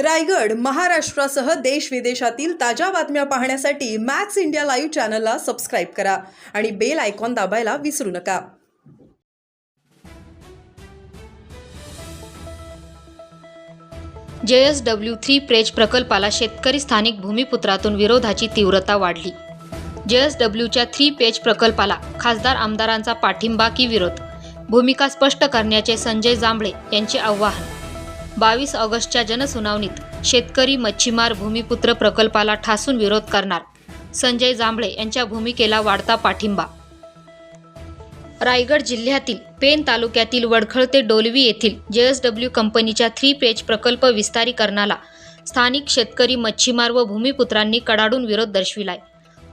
रायगड महाराष्ट्रासह देश विदेशातील ताज्या बातम्या पाहण्यासाठी मॅक्स इंडिया लाईव्ह चॅनलला सबस्क्राईब करा आणि बेल आयकॉन दाबायला विसरू नका. जेएसडब्ल्यू थ्री प्रेज प्रकल्पाला शेतकरी स्थानिक भूमिपुत्रातून विरोधाची तीव्रता वाढली. जेएसडब्ल्यूच्या थ्री पेज प्रकल्पाला खासदार आमदारांचा पाठिंबा की विरोध? भूमिका स्पष्ट करण्याचे संजय जांभळे यांचे आव्हान. बावीस ऑगस्टच्या जनसुनावणीत शेतकरी मच्छीमार भूमिपुत्र प्रकल्पाला ठासून विरोध करणार. संजय जांभळे यांच्या भूमिकेला वाढता पाठिंबा. रायगड जिल्ह्यातील पेन तालुक्यातील वडखळ ते डोलवी येथील जेएसडब्ल्यू कंपनीच्या थ्री पेज प्रकल्प विस्तारीकरणाला स्थानिक शेतकरी मच्छीमार व भूमिपुत्रांनी कडाडून विरोध दर्शविलाय.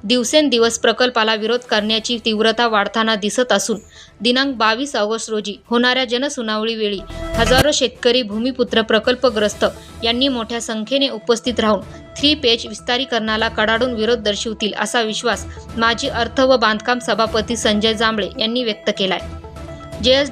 दिवसेंदिवस प्रकल्पाला विरोध करण्याची तीव्रता वाढताना दिसत असून दिनांक बावीस ऑगस्ट रोजी होणाऱ्या जनसुनावळीवेळी हजारो शेतकरी भूमिपुत्र प्रकल्पग्रस्त यांनी मोठ्या संख्येने उपस्थित राहून थ्री पेज विस्तारीकरणाला कडाडून विरोध दर्शवतील असा विश्वास माजी अर्थ व बांधकाम सभापती संजय जांभळे यांनी व्यक्त केलाय.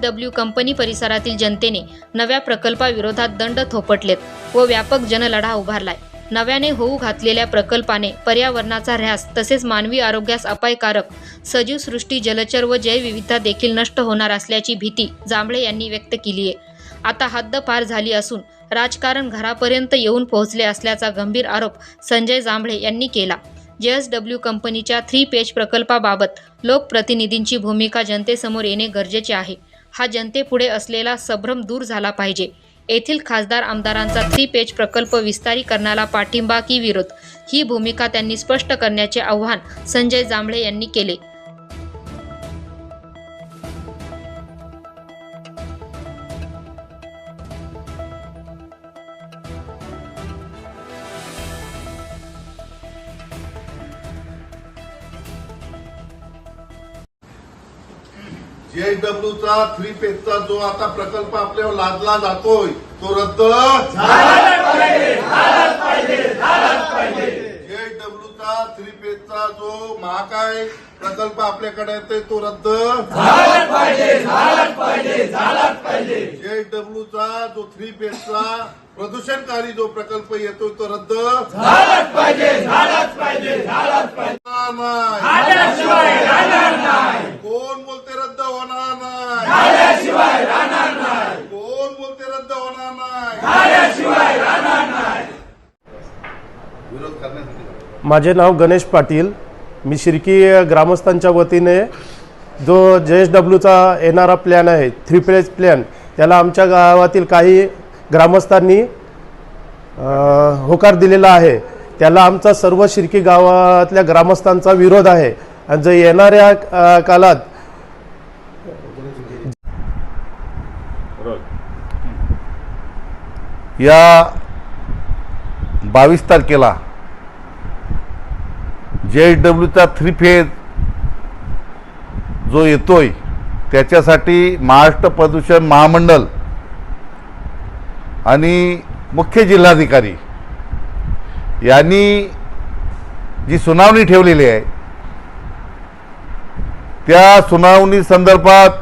डब्ल्यू कंपनी परिसरातील जनतेने नव्या प्रकल्पाविरोधात दंड थोपटलेत व व्यापक जनलढा उभारलाय. नव्याने होऊ घातलेल्या प्रकल्पाने पर्यावरणाचा ऱ्हास तसेच मानवी आरोग्यास अपायकारक सजीव सृष्टी जलचर व जैवविविधता देखील नष्ट होणार असल्याची भीती जांभळे यांनी व्यक्त केली आहे. आता हद्द पार झाली असून राजकारण घरापर्यंत येऊन पोहोचले असल्याचा गंभीर आरोप संजय जांभळे यांनी केला. जेएसडब्ल्यू कंपनीच्या थ्री पेज प्रकल्पाबाबत लोकप्रतिनिधींची भूमिका जनतेसमोर येणे गरजेचे आहे. हा जनतेपुढे असलेला संभ्रम दूर झाला पाहिजे. येथील खासदार आमदारांचा थ्री पेज प्रकल्प विस्तारीकरणाला पाठिंबा की विरोध? ही भूमिका त्यांनी स्पष्ट करण्याचे आव्हान संजय जांभळे यांनी केले. चा थ्री पेजचा जो आता प्रकल्प आपल्यावर लादला जातोय तो रद्द चा थ्री पेजचा जो महाकाय प्रकल्प आपल्याकडे येतोय तो रद्द चा जो थ्री पेजचा प्रदूषणकारी जो प्रकल्प येतोय तो रद्द नाही कोण बोलते रद्द होणार नाही कोण बोलते रद्द होणार नाही? विरोध करण्यासाठी माझे नाव गणेश पाटील. मी शिर्की ग्रामस्थांच्या वतीने जो जे एस डब्ल्यूचा येणारा प्लॅन आहे थ्री फेज प्लॅन त्याला आमच्या गावातील काही ग्रामस्थांनी होकार दिलेला आहे. त्याला आमचा सर्व शिर्की गावातल्या ग्रामस्थांचा विरोध आहे. आणि जर येणाऱ्या अ, या बावीस तारखेला जे एच डब्ल्यूचा थ्री फेज जो येतोय त्याच्यासाठी महाराष्ट्र प्रदूषण महामंडळ आणि मुख्य जिल्हाधिकारी यांनी जी सुनावणी ठेवलेली आहे त्या सुनावणी संदर्भात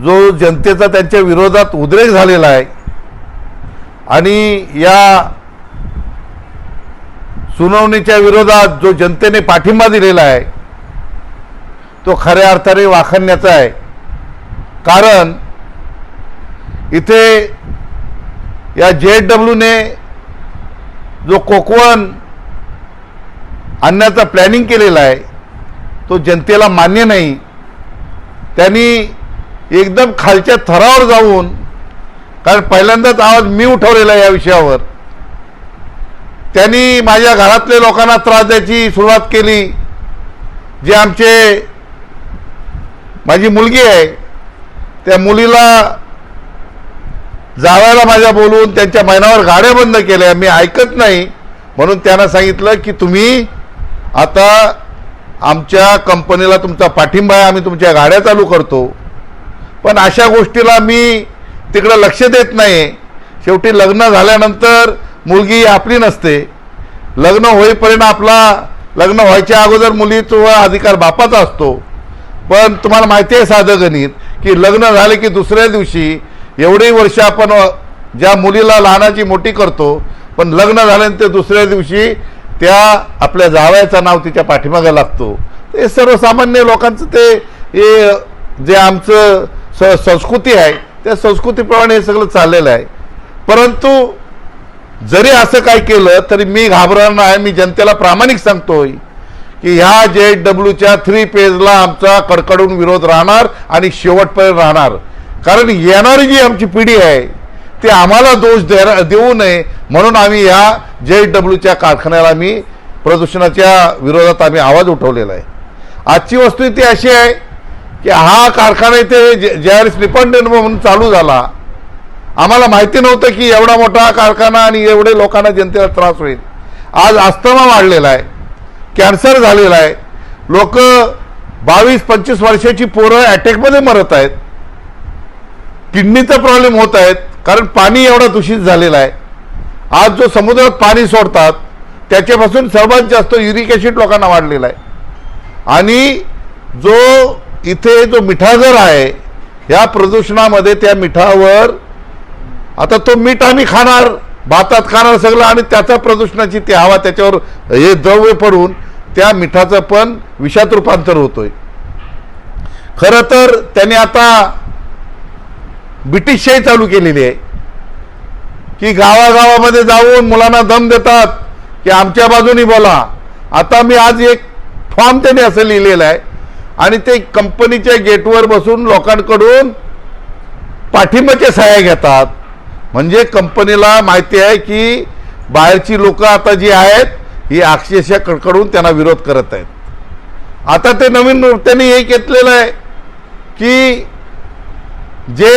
जो जनतेचा त्यांच्या विरोधात उद्रेक झालेला आहे आणि या सुनावणीच्या विरोधात जो जनतेने पाठिंबा दिलेला आहे तो खऱ्या अर्थाने वाखण्याचा आहे. कारण इथे या जे डब्ल्यूने जो कोकवन आणण्याचा प्लॅनिंग केलेला आहे तो जनतेला मान्य नाही. त्यांनी एकदम खालच्या थरावर जाऊन कारण पहिल्यांदाच आवाज मी उठवलेला आहे या विषयावर. त्यांनी माझ्या घरातल्या लोकांना त्रास द्यायची सुरुवात केली. जे आमचे माझी मुलगी आहे त्या मुलीला जावायला माझ्या बोलवून त्यांच्या महिनावर गाड्या बंद केल्या. मी ऐकत नाही. म्हणून त्यांना सांगितलं की तुम्ही आता आमच्या कंपनीला तुमचा पाठिंबा आहे आम्ही तुमच्या गाड्या चालू करतो. पण अशा गोष्टीला मी तिकडं लक्ष देत नाही. शेवटी लग्न झाल्यानंतर मुलगी आपली नसते. लग्न होईपर्यंत आपला लग्न व्हायच्या अगोदर मुलीचा अधिकार बापाचा असतो. पण तुम्हाला माहिती आहे साधं गणित की लग्न झाले की दुसऱ्या दिवशी एवढी वर्ष आपण ज्या मुलीला लहानाची मोठी करतो पण लग्न झाल्यानंतर दुसऱ्या दिवशी त्या आपल्या जावयाचं नाव तिच्या पाठीमागे लागतो. हे सर्वसामान्य लोकांचं ते जे आमचं स संस्कृती आहे त्या संस्कृतीप्रमाणे हे सगळं चाललेलं आहे. परंतु जरी असं काय केलं तरी मी घाबरणार नाही. मी जनतेला प्रामाणिक सांगतोय की ह्या जे डब्ल्यूच्या थ्री पेजला आमचा कडकडून विरोध राहणार आणि शेवटपर्यंत राहणार. कारण येणारी जी आमची पिढी आहे ते आम्हाला दोष देऊ नये. म्हणून आम्ही ह्या जे डब्ल्यूच्या कारखान्याला मी प्रदूषणाच्या विरोधात आम्ही आवाज उठवलेला आहे. आजची वस्तुस्थिती अशी आहे की हा कारखाना इथे ज्यावेळेस निपंडन म्हणून चालू झाला. आम्हाला माहिती नव्हतं की एवढा मोठा कारखाना आणि एवढे लोकांना जनतेला त्रास होईल. आज अस्थमा वाढलेला आहे. कॅन्सर झालेला आहे. लोक बावीस पंचवीस वर्षाची पोरं अटॅकमध्ये मरत आहेत. किडनीचा प्रॉब्लेम होत आहेत. कारण पाणी एवढा दूषित झालेला आहे. आज जो समुद्रात पाणी सोडतात त्याच्यापासून सर्वात जास्त युरिक ॲसिड लोकांना वाढलेला आहे. आणि जो इथे जो मिठागर आहे या प्रदूषणामध्ये त्या मिठावर आता तो मीठ आम्ही खाणार भातात खाणार सगळं आणि त्याचा प्रदूषणाची ती हवा त्याच्यावर हे द्रव्य पडून त्या मिठाचं पण विषात रूपांतर होतोय. खरं तर त्याने आता ब्रिटिशशाही चालू केलेली आहे. की गावागावामध्ये जाऊन मुलांना दम देतात की आमच्या बाजूनी बोला. आता मी आज एक फॉर्म त्याने असं लिहिलेलं आहे. आणि ते कंपनीच्या गेटवर बसून लोकांकडून पाठिंबाच्या सहाय्या घेतात. म्हणजे कंपनीला माहिती आहे की बाहेरची लोक आता जी आहेत ही अक्षरशः कडकडून त्यांना विरोध करत आहेत. आता ते नवीन त्यांनी हे घेतलेलं आहे की जे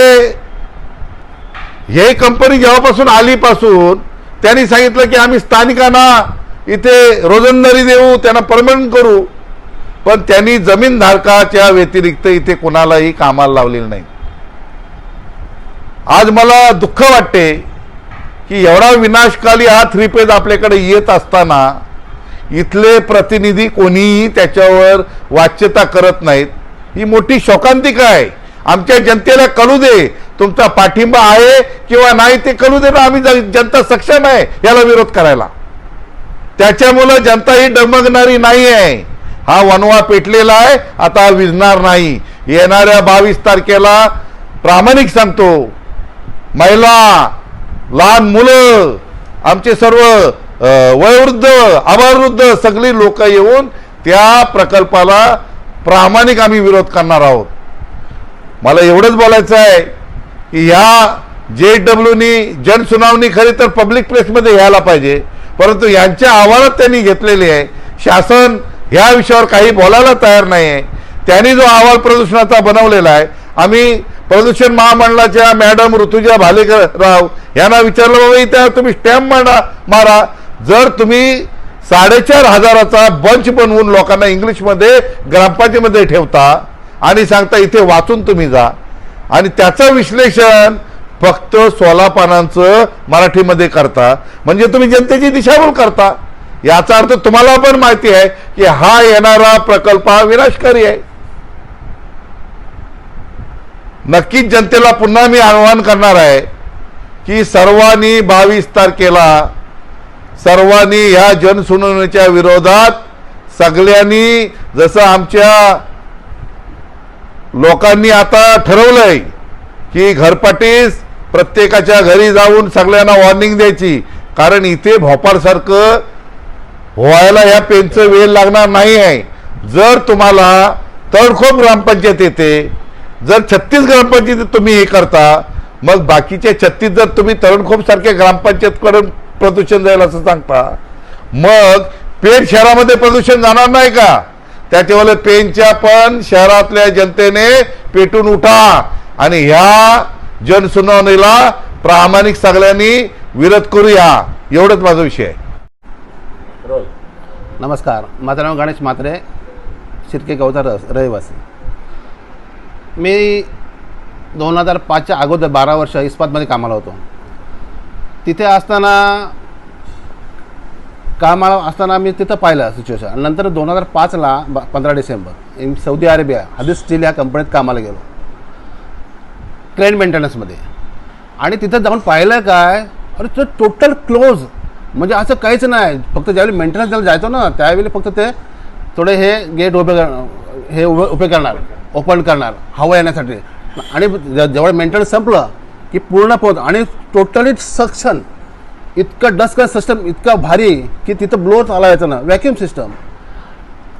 हे कंपनी जेव्हापासून आलीपासून त्यांनी सांगितलं की आम्ही स्थानिकांना इथे रोजंदारी देऊ त्यांना परमनंट करू पण त्यांनी जमीनधारकाच्या व्यतिरिक्त इथे कोणालाही कामाला लावलेलं नाही. आज मला दुःख वाटते की एवढा विनाशकाली हा थ्री पेज आपल्याकडे येत असताना इथले प्रतिनिधी कोणीही त्याच्यावर वाच्यता करत नाहीत. ही मोठी शोकांतिका आहे. आमच्या जनतेला कळू दे तुमचा पाठिंबा आहे किंवा नाही ते कळू दे ना आम्ही जनता सक्षम आहे याला विरोध करायला. त्याच्यामुळं जनता ही डगमगणारी नाही आहे हा वनवा पेटलेला आहे आता विजणार विझणार नाही. येणाऱ्या बावीस तारखेला प्रामाणिक सांगतो. महिला लहान मुलं आमचे सर्व वयोवृद्ध आभारवृद्ध सगळी लोक येऊन त्या प्रकल्पाला प्रामाणिक आम्ही विरोध करणार आहोत. मला एवढंच बोलायचं आहे की ह्या जे डब्ल्यूनी जनसुनावणी खरी तर पब्लिक प्लेसमध्ये यायला पाहिजे. परंतु यांच्या आवारात त्यांनी घेतलेली आहे. शासन ह्या विषयावर काही बोलायला तयार नाही आहे त्यांनी जो अहवाल प्रदूषणाचा बनवलेला आहे आम्ही प्रदूषण महामंडळाच्या मॅडम ऋतुजा भालेकर राव यांना विचारलं बाबा इथे तुम्ही स्टॅम्प मारा मारा. जर तुम्ही साडेचार हजाराचा बंच बनवून लोकांना इंग्लिशमध्ये ग्रामपंचायतीमध्ये ठेवता आणि सांगता इथे वाचून तुम्ही जा. आणि त्याचं विश्लेषण फक्त सोळा पानांचं मराठीमध्ये करता. म्हणजे तुम्ही जनतेची दिशाभूल करता. याचा अर्थ तुम्हाला पण माहिती आहे की हा येणारा प्रकल्प हा विनाशकारी आहे. नक्कीच जनतेला पुन्हा मी आवाहन करणार आहे की सर्वांनी बावीस तारखेला सर्वांनी ह्या जनसुनावणीच्या विरोधात सगळ्यांनी जसं आमच्या लोकांनी आता ठरवलंय की घरपाटीस प्रत्येकाच्या घरी जाऊन सगळ्यांना वॉर्निंग द्यायची. कारण इथे भोपाळसारखं व्हायला या पेनचं वेळ लागणार नाही आहे जर तुम्हाला तडखोब ग्रामपंचायत येते जर छत्तीस ग्रामपंचायतीत तुम्ही हे करता मग बाकीचे छत्तीस जर तुम्ही तरणखोप सारख्या ग्रामपंचायतकडून प्रदूषण जाईल असं सांगता मग पेण शहरामध्ये प्रदूषण जाणार नाही का? त्याच्यामुळे पेनच्या पण शहरातल्या जनतेने पेटून उठा. आणि ह्या जनसुनावणीला प्रामाणिक सगळ्यांनी विरोध करूया. एवढंच माझा विषय आहे. नमस्कार माझं नाव गणेश म्हात्रे शिर्के गावचा रस रहिवासी. मी दोन हजार पाचच्या अगोदर बारा वर्ष इस्पातमध्ये कामाला होतो. तिथे असताना कामाला असताना मी तिथं पाहिलं सिच्युएशन नंतर दोन हजार पाचला ब पंधरा डिसेंबर इन सौदी अरेबिया हदीस स्टील ह्या कंपनीत कामाला गेलो. ट्रेन मेंटेनन्समध्ये. आणि तिथं जाऊन पाहिलं काय अरे तो टोटल क्लोज म्हणजे असं काहीच नाही. फक्त ज्यावेळी मेंटेनन्स द्यायला जायचो ना त्यावेळी फक्त ते थोडे हे गेट उभे कर- हे उभे उभे करणार ओपन करणार हवा येण्यासाठी. आणि जेवढं जेव्हा मेंटेनन्स संपलं की पूर्ण पोहोच आणि टोटली सक्शन इतकं डस्क सिस्टम इतकं भारी की तिथं ब्लो चालायचं ना व्हॅक्युम सिस्टम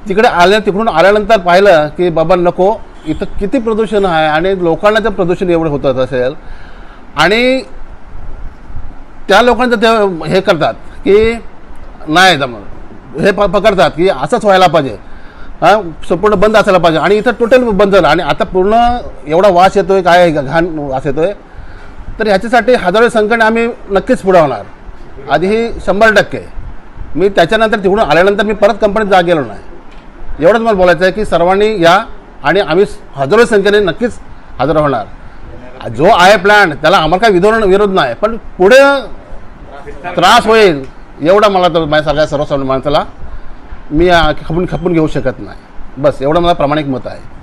तिकडे आल्या तिकडून आल्यानंतर पाहिलं की बाबा नको इथं किती प्रदूषण आहे आणि लोकांना जर प्रदूषण एवढं होत असेल. आणि त्या लोकांचं ते हे करतात की नाही जम हे प पकडतात की असंच व्हायला पाहिजे. हां संपूर्ण बंद असायला पाहिजे. आणि इथं टोटल बंद झालं. आणि आता पूर्ण एवढा वास येतो आहे काय आहे, घाण वास येतो आहे तर ह्याच्यासाठी हजारो संकट आम्ही नक्कीच पुढे होणार. आधी ही शंभर टक्के. मी त्याच्यानंतर तिकडून आल्यानंतर मी परत कंपनीत जा गेलो नाही. एवढंच मला बोलायचं आहे की सर्वांनी या आणि आम्ही हजारो संख्येने नक्कीच हजर होणार. जो आहे प्लॅन त्याला आम्हाला काय विरोध विरोध नाही. पण पुढे त्रास होईल एवढा मला तर माझ्या सगळ्या सर्वसामान्य माणसाला मी खपून खपून घेऊ शकत नाही. बस एवढं मला प्रामाणिक मत आहे.